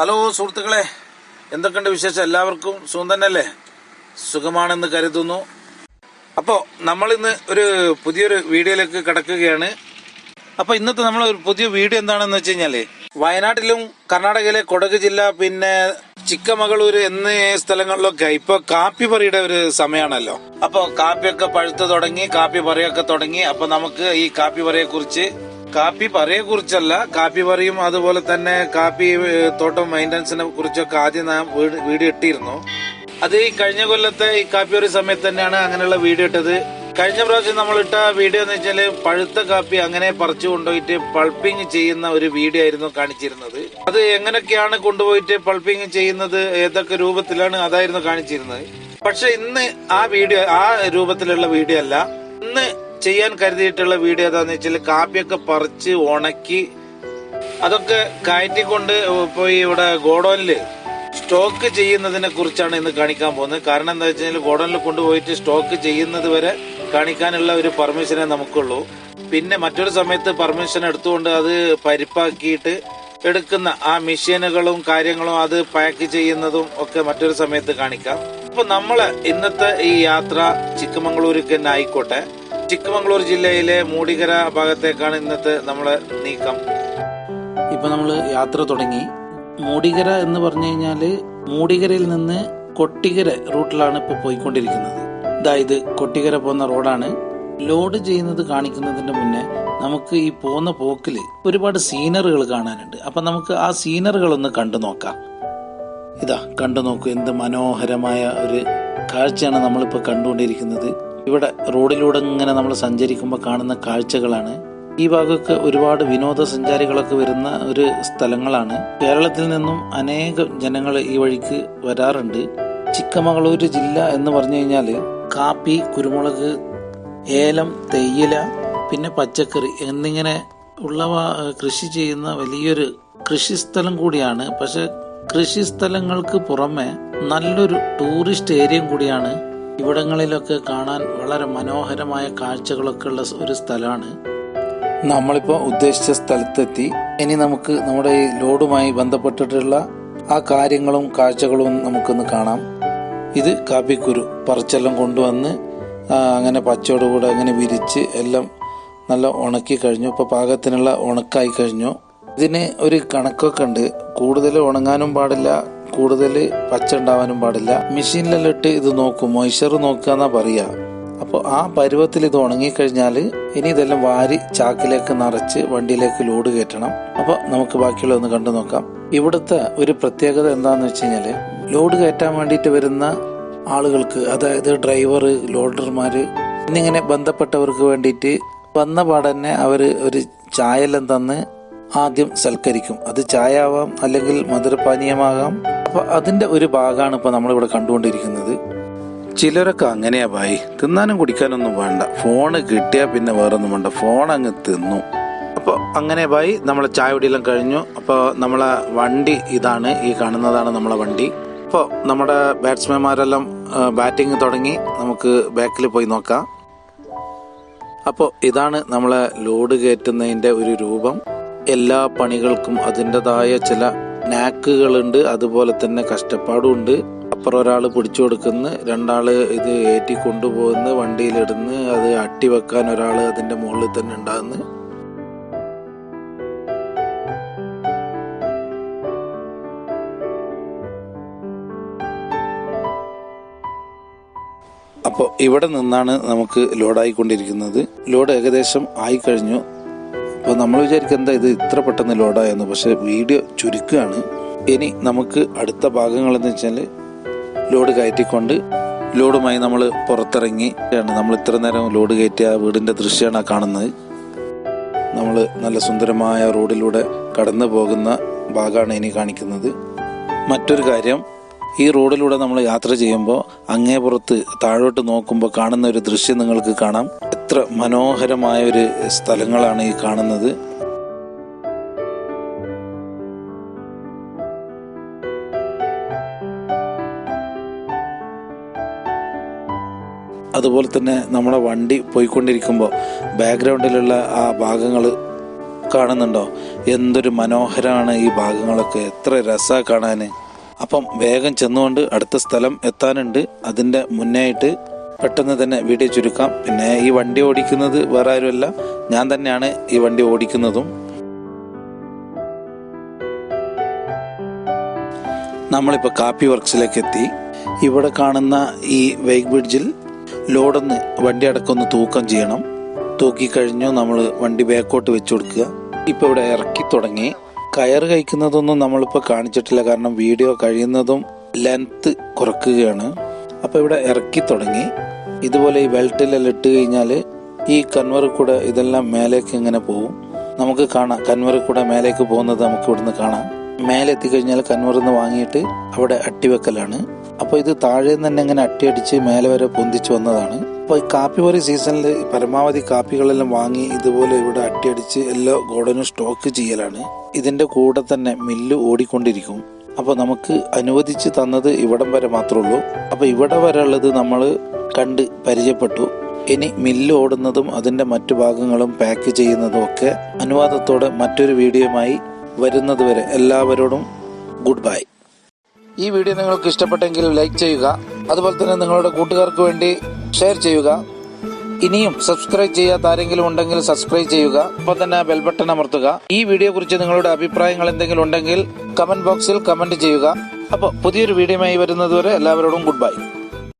Hello സുഹൃത്തുക്കളെ എന്തൊക്കെയുണ്ട് വിശേഷം? എല്ലാവർക്കും സുഖം തന്നെയല്ലേ? സുഖമാണെന്ന് കരുതുന്നു. അപ്പോൾ നമ്മളിന്ന് ഒരു പുതിയൊരു വീഡിയോയിലേക്ക് കിടക്കുകയാണ്. അപ്പോൾ ഇന്നത്തെ നമ്മൾ ഒരു പുതിയ വീഡിയോ എന്താണെന്ന് വെച്ച് കഴിഞ്ഞാൽ വയനാട്ടിലും കർണാടകയിലെ കൊടക് ജില്ല പിന്നെ ചിക്കമകളൂർ എന്നീ സ്ഥലങ്ങളിലൊക്കെ ഇപ്പൊ കാപ്പി പറിയുടെ ഒരു സമയമാണല്ലോ അപ്പോൾ കാപ്പിയൊക്കെ പഴുത്ത് തുടങ്ങി കാപ്പി പറിയൊക്കെ തുടങ്ങി അപ്പോൾ നമുക്ക് ഈ കാപ്പി പറിയെ കുറിച്ച് കാപ്പി പറയെ കുറിച്ചല്ല. കാപ്പി പറയും അതുപോലെ തന്നെ കാപ്പി തോട്ടം മെയിന്റനൻസിനെ കുറിച്ചൊക്കെ ആദ്യം നാം വീഡിയോ ഇട്ടിരുന്നു. അത് ഈ കഴിഞ്ഞ കൊല്ലത്തെ ഈ കാപ്പി ഒരു സമയത്ത് തന്നെയാണ് അങ്ങനെയുള്ള വീഡിയോ ഇട്ടത്. കഴിഞ്ഞ പ്രാവശ്യം നമ്മൾ ഇട്ട വീഡിയോ എന്ന് വെച്ചാൽ പഴുത്ത കാപ്പി അങ്ങനെ പറിച്ചു കൊണ്ടുപോയിട്ട് പൾപ്പിംഗ് ചെയ്യുന്ന ഒരു വീഡിയോ ആയിരുന്നു കാണിച്ചിരുന്നത്. അത് എങ്ങനെയൊക്കെയാണ് കൊണ്ടുപോയിട്ട് പൾപ്പിംഗ് ചെയ്യുന്നത് ഏതൊക്കെ രൂപത്തിലാണ് അതായിരുന്നു കാണിച്ചിരുന്നത്. പക്ഷെ ഇന്ന് ആ വീഡിയോ ആ രൂപത്തിലുള്ള വീഡിയോ അല്ല. ചെയ്യാൻ കരുതിയിട്ടുള്ള വീഡിയോ ഏതാന്ന് വെച്ചാൽ കാപ്പിയൊക്കെ പറിച്ച് ഉണക്കി അതൊക്കെ കയറ്റിക്കൊണ്ട് പോയി ഇവിടെ ഗോഡൌണിൽ സ്റ്റോക്ക് ചെയ്യുന്നതിനെ കുറിച്ചാണ് ഇന്ന് കാണിക്കാൻ പോകുന്നത്. കാരണം എന്താ വെച്ചാൽ ഗോഡൌണിൽ കൊണ്ടുപോയിട്ട് സ്റ്റോക്ക് ചെയ്യുന്നത് വരെ കാണിക്കാനുള്ള ഒരു പെർമിഷനെ നമുക്കുള്ളൂ. പിന്നെ മറ്റൊരു സമയത്ത് പെർമിഷൻ എടുത്തുകൊണ്ട് അത് പരിപ്പാക്കിയിട്ട് എടുക്കുന്ന ആ മെഷീനുകളും കാര്യങ്ങളും അത് പാക്ക് ചെയ്യുന്നതും ഒക്കെ മറ്റൊരു സമയത്ത് കാണിക്കാം. അപ്പൊ നമ്മൾ ഇന്നത്തെ ഈ യാത്ര ചിക്കമംഗളൂരിക്ക് തന്നെ ആയിക്കോട്ടെ. ചിക്കമംഗളൂർ ജില്ലയിലെ മൂടികര ഭാഗത്തേക്കാണ് ഇന്നത്തെ നമ്മളെ നീക്കം. ഇപ്പൊ നമ്മൾ യാത്ര തുടങ്ങി. മൂടികര എന്ന് പറഞ്ഞു കഴിഞ്ഞാൽ മൂടികരയിൽ നിന്ന് കൊട്ടികര റൂട്ടിലാണ് ഇപ്പൊ പോയിക്കൊണ്ടിരിക്കുന്നത്. അതായത് കൊട്ടികര പോകുന്ന റോഡാണ്. ലോഡ് ചെയ്യുന്നത് കാണിക്കുന്നതിന്റെ മുന്നേ നമുക്ക് ഈ പോകുന്ന പോക്കിൽ ഒരുപാട് സീനറുകൾ കാണാനുണ്ട്. അപ്പൊ നമുക്ക് ആ സീനറുകൾ ഒന്ന് കണ്ടു നോക്കാം. ഇതാ കണ്ടു നോക്കൂ എന്ത് മനോഹരമായ ഒരു കാഴ്ചയാണ് നമ്മളിപ്പോൾ കണ്ടുകൊണ്ടിരിക്കുന്നത്. ഇവിടെ റോഡിലൂടെ ഇങ്ങനെ നമ്മൾ സഞ്ചരിക്കുമ്പോൾ കാണുന്ന കാഴ്ചകളാണ്. ഈ ഭാഗമൊക്കെ ഒരുപാട് വിനോദസഞ്ചാരികളൊക്കെ വരുന്ന ഒരു സ്ഥലങ്ങളാണ്. കേരളത്തിൽ നിന്നും അനേകം ജനങ്ങൾ ഈ വഴിക്ക് വരാറുണ്ട്. ചിക്കമഗളൂർ ജില്ല എന്ന് പറഞ്ഞു കഴിഞ്ഞാൽ കാപ്പി കുരുമുളക് ഏലം തേയില പിന്നെ പച്ചക്കറി എന്നിങ്ങനെ ഉള്ളവ കൃഷി ചെയ്യുന്ന വലിയൊരു കൃഷിസ്ഥലം കൂടിയാണ്. പക്ഷെ കൃഷിസ്ഥലങ്ങൾക്ക് പുറമെ നല്ലൊരു ടൂറിസ്റ്റ് ഏരിയ കൂടിയാണ് ഇവിടങ്ങളിലൊക്കെ കാണാൻ വളരെ മനോഹരമായ കാഴ്ചകളൊക്കെ ഉള്ള ഒരു സ്ഥലമാണ്. നമ്മളിപ്പോൾ ഉദ്ദേശിച്ച സ്ഥലത്തെത്തി. ഇനി നമുക്ക് നമ്മുടെ ഈ ലോഡുമായി ബന്ധപ്പെട്ടിട്ടുള്ള ആ കാര്യങ്ങളും കാഴ്ചകളും നമുക്കൊന്ന് കാണാം. ഇത് കാപ്പിക്കുരു പറിച്ചെല്ലാം കൊണ്ടുവന്ന് അങ്ങനെ അങ്ങനെ പച്ചയോടുകൂടെ അങ്ങനെ വിരിച്ച് എല്ലാം നല്ല ഉണക്കി കഴിഞ്ഞു. ഇപ്പോൾ പാകത്തിനുള്ള ഉണക്കായി കഴിഞ്ഞു. ഇതിന് ഒരു കണക്കൊക്കെ ഉണ്ട്. കൂടുതൽ ഉണങ്ങാനും പാടില്ല കൂടുതൽ പച്ച ഉണ്ടാവാനും പാടില്ല. മെഷീനിലെല്ലാം ഇട്ട് ഇത് നോക്കും. മൊയ്ച്ചർ നോക്കുക എന്നാ പറയുക അപ്പോൾ ആ പരുവത്തിൽ ഇത് ഉണങ്ങിക്കഴിഞ്ഞാൽ ഇനി ഇതെല്ലാം വാരി ചാക്കിലേക്ക് നിറച്ച് വണ്ടിയിലേക്ക് ലോഡ് കയറ്റണം. അപ്പോൾ നമുക്ക് ബാക്കിയുള്ള ഒന്ന് കണ്ടു നോക്കാം. ഇവിടുത്തെ ഒരു പ്രത്യേകത എന്താന്ന് വെച്ച് കഴിഞ്ഞാൽ ലോഡ് കയറ്റാൻ വേണ്ടിയിട്ട് വരുന്ന ആളുകൾക്ക് അതായത് ഡ്രൈവർ ലോഡർമാർ എന്നിങ്ങനെ ബന്ധപ്പെട്ടവർക്ക് വേണ്ടിയിട്ട് വന്ന പാടന്നെ അവർ ഒരു ചായയെല്ലാം തന്ന് ആദ്യം സൽക്കരിക്കും. അത് ചായ ആവാം അല്ലെങ്കിൽ മധുരപാനീയമാകാം. അപ്പൊ അതിന്റെ ഒരു ഭാഗമാണ് ഇപ്പൊ നമ്മളിവിടെ കണ്ടുകൊണ്ടിരിക്കുന്നത്. ചിലരൊക്കെ അങ്ങനെയാ ഭായി. തിന്നാനും കുടിക്കാനൊന്നും വേണ്ട. ഫോണ് കിട്ടിയാൽ പിന്നെ വേറൊന്നും വേണ്ട. ഫോൺ അങ്ങ് തിന്നു. അപ്പോൾ അങ്ങനെ ഭായി നമ്മളെ ചായ പൊടിയെല്ലാം കഴിഞ്ഞു. അപ്പോൾ നമ്മളെ വണ്ടി ഇതാണ് ഈ കാണുന്നതാണ് നമ്മളെ വണ്ടി. അപ്പോൾ നമ്മുടെ ബാറ്റ്സ്മാൻമാരെല്ലാം ബാറ്റിംഗ് തുടങ്ങി. നമുക്ക് ബാക്കിൽ പോയി നോക്കാം. അപ്പോൾ ഇതാണ് നമ്മളെ ലോഡ് കയറ്റുന്നതിന്റെ ഒരു രൂപം. എല്ലാ പണികൾക്കും അതിന്റെതായ ചില നാക്കുകളുണ്ട് അതുപോലെ തന്നെ കഷ്ടപ്പാടും ഉണ്ട്. അപ്പുറം ഒരാൾ പിടിച്ചു കൊടുക്കുന്നു രണ്ടാൾ ഇത് ഏറ്റി കൊണ്ടുപോകുന്നു വണ്ടിയിലിടുന്ന് അത് അട്ടിവെക്കാൻ ഒരാൾ അതിന്റെ മുകളിൽ തന്നെ ഉണ്ടാകുന്നു. അപ്പോൾ ഇവിടെ നിന്നാണ് നമുക്ക് ലോഡായിക്കൊണ്ടിരിക്കുന്നത്. ലോഡ് ഏകദേശം ആയി കഴിഞ്ഞു അപ്പോൾ നമ്മൾ വിചാരിക്കുക എന്താ ഇത് ഇത്ര പെട്ടെന്ന് ലോഡായെന്ന് പക്ഷേ വീഡിയോ ചുരുക്കുകയാണ്. ഇനി നമുക്ക് അടുത്ത ഭാഗങ്ങൾ എന്ന് വെച്ചാൽ ലോഡ് കയറ്റിക്കൊണ്ട് ലോഡുമായി നമ്മൾ പുറത്തിറങ്ങി നമ്മൾ ഇത്ര നേരം ലോഡ് കയറ്റിയ വീടിന്റെ ദൃശ്യമാണ് കാണുന്നത്. നമ്മൾ നല്ല സുന്ദരമായ റോഡിലൂടെ കടന്നു പോകുന്ന ഭാഗമാണ് ഇനി കാണിക്കുന്നത്. മറ്റൊരു കാര്യം ഈ റോഡിലൂടെ നമ്മൾ യാത്ര ചെയ്യുമ്പോൾ അങ്ങേ പുറത്ത് താഴോട്ട് നോക്കുമ്പോൾ കാണുന്ന ഒരു ദൃശ്യം നിങ്ങൾക്ക് കാണാം. എത്ര മനോഹരമായ ഒരു സ്ഥലങ്ങളാണ് ഈ കാണുന്നത്. അതുപോലെ തന്നെ നമ്മുടെ വണ്ടി പോയിക്കൊണ്ടിരിക്കുമ്പോൾ ബാക്ക്ഗ്രൗണ്ടിലുള്ള ആ ഭാഗങ്ങൾ കാണുന്നുണ്ടോ? എന്തൊരു മനോഹരമാണ് ഈ ഭാഗങ്ങളൊക്കെ. എത്ര രസമാണ് കാണാൻ അപ്പം വേഗം ചെന്നുകൊണ്ട് അടുത്ത സ്ഥലം എത്താനുണ്ട്. അതിന്റെ മുന്നായിട്ട് പെട്ടെന്ന് തന്നെ വീഡിയോ ചുരുക്കാം. പിന്നെ ഈ വണ്ടി ഓടിക്കുന്നത് വേറെ ആരുമല്ല. ഞാൻ തന്നെയാണ് ഈ വണ്ടി ഓടിക്കുന്നതും. നമ്മളിപ്പോൾ കാപ്പി വർക്ക്സിലേക്ക് എത്തി ഇവിടെ കാണുന്ന ഈ വെയ്ക്ക് ബ്രിഡ്ജിൽ ലോഡൊന്ന് വണ്ടി അടക്കമൊന്ന് തൂക്കം ചെയ്യണം. തൂക്കി കഴിഞ്ഞു നമ്മൾ വണ്ടി ബാക്കോട്ട് വെച്ചു കൊടുക്കുക. ഇപ്പോൾ ഇവിടെ ഇറക്കി തുടങ്ങി. കയർ കഴിക്കുന്നതൊന്നും നമ്മളിപ്പോൾ കാണിച്ചിട്ടില്ല. കാരണം വീഡിയോ കഴിയുന്നതും ലെങ്ത്ത് കുറക്കുകയാണ്. അപ്പോൾ ഇവിടെ ഇറക്കി തുടങ്ങി. ഇതുപോലെ ഈ ബെൽറ്റിലെല്ലാം ഇട്ട് കഴിഞ്ഞാൽ ഈ കൺവറി കൂടെ ഇതെല്ലാം മേലേക്ക് ഇങ്ങനെ പോകും നമുക്ക് കാണാം. കൺവറി കൂടെ മേലേക്ക് പോകുന്നത് നമുക്ക് ഇവിടുന്ന് കാണാം. മേലെ എത്തിക്കഴിഞ്ഞാൽ കൺവറിന്ന് വാങ്ങിയിട്ട് അവിടെ അട്ടിവെക്കലാണ്. അപ്പോൾ ഇത് താഴെ നിന്ന് തന്നെ ഇങ്ങനെ അട്ടിയടിച്ച് മേലെ വരെ പൊന്തിച്ചു വന്നതാണ്. അപ്പോൾ ഈ കാപ്പി പൊരി സീസണിൽ പരമാവധി കാപ്പികളെല്ലാം വാങ്ങി ഇതുപോലെ ഇവിടെ അട്ടിയടിച്ച് എല്ലാ ഗോഡനും സ്റ്റോക്ക് ചെയ്യലാണ്. ഇതിന്റെ കൂടെ തന്നെ മില്ല് ഓടിക്കൊണ്ടിരിക്കും. അപ്പോൾ നമുക്ക് അനുവദിച്ച് തന്നത് ഇവിടം വരെ മാത്രമേ ഉള്ളൂ. അപ്പൊ ഇവിടെ വരെ ഉള്ളത് നമ്മൾ കണ്ട് പരിചയപ്പെട്ടു. ഇനി മില്ല് ഓടുന്നതും അതിന്റെ മറ്റു ഭാഗങ്ങളും പാക്ക് ചെയ്യുന്നതും ഒക്കെ അനുവാദത്തോടെ മറ്റൊരു വീഡിയോയുമായി വരുന്നതുവരെ എല്ലാവരോടും ഗുഡ് ബൈ ഈ വീഡിയോ നിങ്ങൾക്ക് ഇഷ്ടപ്പെട്ടെങ്കിൽ ലൈക്ക് ചെയ്യുക. അതുപോലെ തന്നെ നിങ്ങളുടെ കൂട്ടുകാർക്ക് വേണ്ടി ഷെയർ ചെയ്യുക. ഇനിയും സബ്സ്ക്രൈബ് ചെയ്യാത്ത ആരെങ്കിലും ഉണ്ടെങ്കിൽ സബ്സ്ക്രൈബ് ചെയ്യുക. അപ്പോൾ തന്നെ ബെൽ ബട്ടൺ അമർത്തുക. ഈ വീഡിയോ കുറിച്ച് നിങ്ങളുടെ അഭിപ്രായങ്ങൾ എന്തെങ്കിലും ഉണ്ടെങ്കിൽ കമന്റ് ബോക്സിൽ കമന്റ് ചെയ്യുക. അപ്പോൾ പുതിയൊരു വീഡിയോയുമായി വരുന്നതുവരെ എല്ലാവരോടും ഗുഡ് ബൈ